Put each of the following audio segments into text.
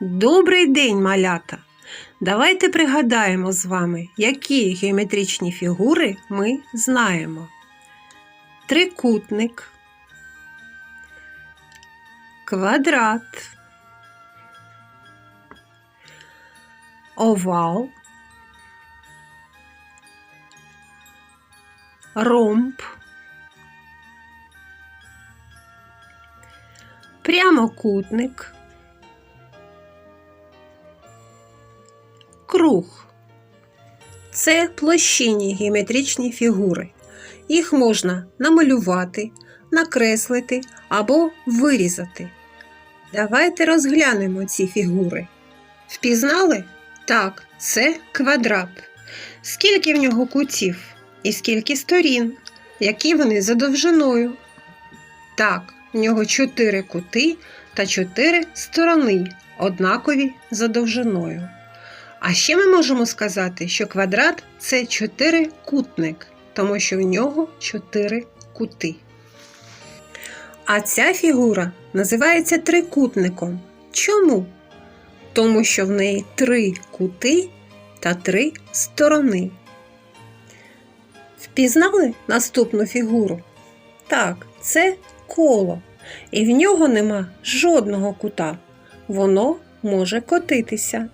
Добрий день, малята! Давайте пригадаємо з вами, які геометричні фігури ми знаємо. Трикутник, квадрат, овал, ромб, прямокутник. Круг це площинні геометричні фігури. Їх можна намалювати, накреслити або вирізати. Давайте розглянемо ці фігури. Впізнали? Так, це квадрат. Скільки в нього кутів і скільки сторін, які вони за довжиною? Так, в нього чотири кути та чотири сторони, однакові за довжиною. А ще ми можемо сказати, що квадрат це чотирикутник, тому що в нього чотири кути. А ця фігура називається трикутником. Чому? Тому що в неї три кути та три сторони. Впізнали наступну фігуру? Так, це коло. І в нього нема жодного кута. Воно може котитися.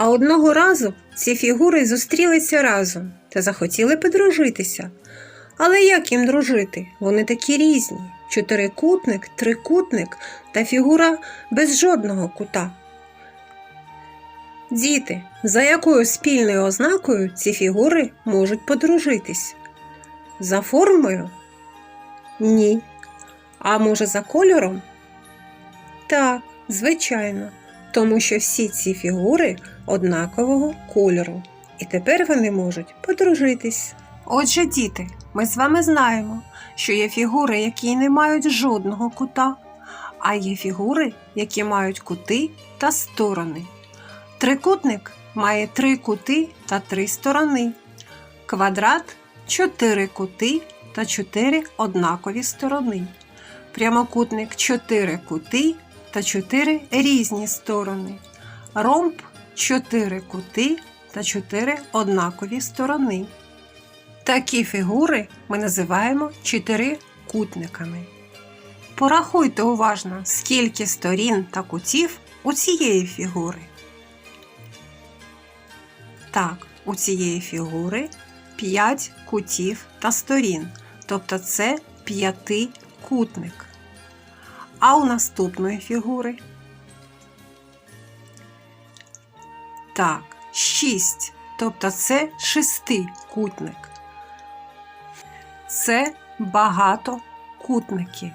А одного разу ці фігури зустрілися разом та захотіли подружитися. Але як їм дружити? Вони такі різні: чотирикутник, трикутник та фігура без жодного кута. Діти, за якою спільною ознакою ці фігури можуть подружитись? За формою? Ні. А може за кольором? Так, звичайно тому що всі ці фігури однакового кольору, і тепер вони можуть подружитись. Отже, діти, ми з вами знаємо, що є фігури, які не мають жодного кута, а є фігури, які мають кути та сторони. Трикутник має три кути та три сторони. Квадрат чотири кути та чотири однакові сторони. Прямокутник чотири кути та чотири різні сторони. Ромб чотири кути та чотири однакові сторони. Такі фігури ми називаємо чотирикутниками. Порахуйте уважно, скільки сторін та кутів у цієї фігури. Так, у цієї фігури 5 кутів та сторін, тобто це п'ятикутник. А у наступної фігури? Так, 6. Тобто це шестикутник. Це багатокутники.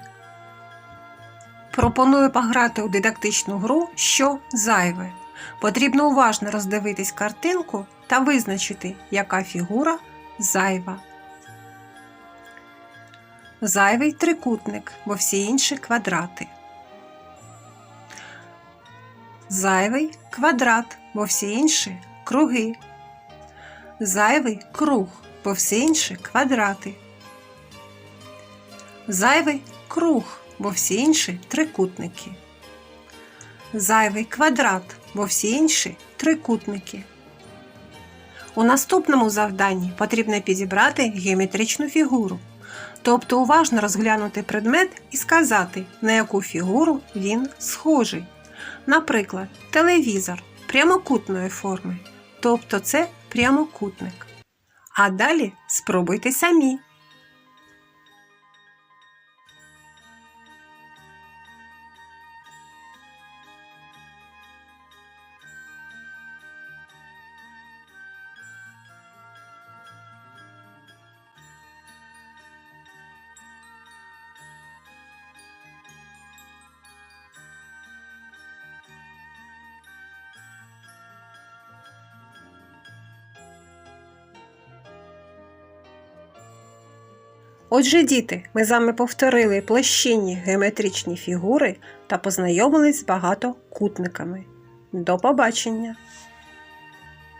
Пропоную пограти у дидактичну гру, що зайве. Потрібно уважно роздивитись картинку та визначити, яка фігура зайва. Зайвий трикутник, бо всі інші квадрати. Зайвий квадрат, бо всі інші круги. Зайвий круг, бо всі інші квадрати. Зайвий круг, бо всі інші трикутники. Зайвий квадрат, бо всі інші трикутники. У наступному завданні потрібно підібрати геометричну фігуру тобто уважно розглянути предмет і сказати, на яку фігуру він схожий. Наприклад, телевізор прямокутної форми, тобто це прямокутник. А далі спробуйте самі. Отже, діти, ми з вами повторили площинні геометричні фігури та познайомились з багатокутниками. До побачення!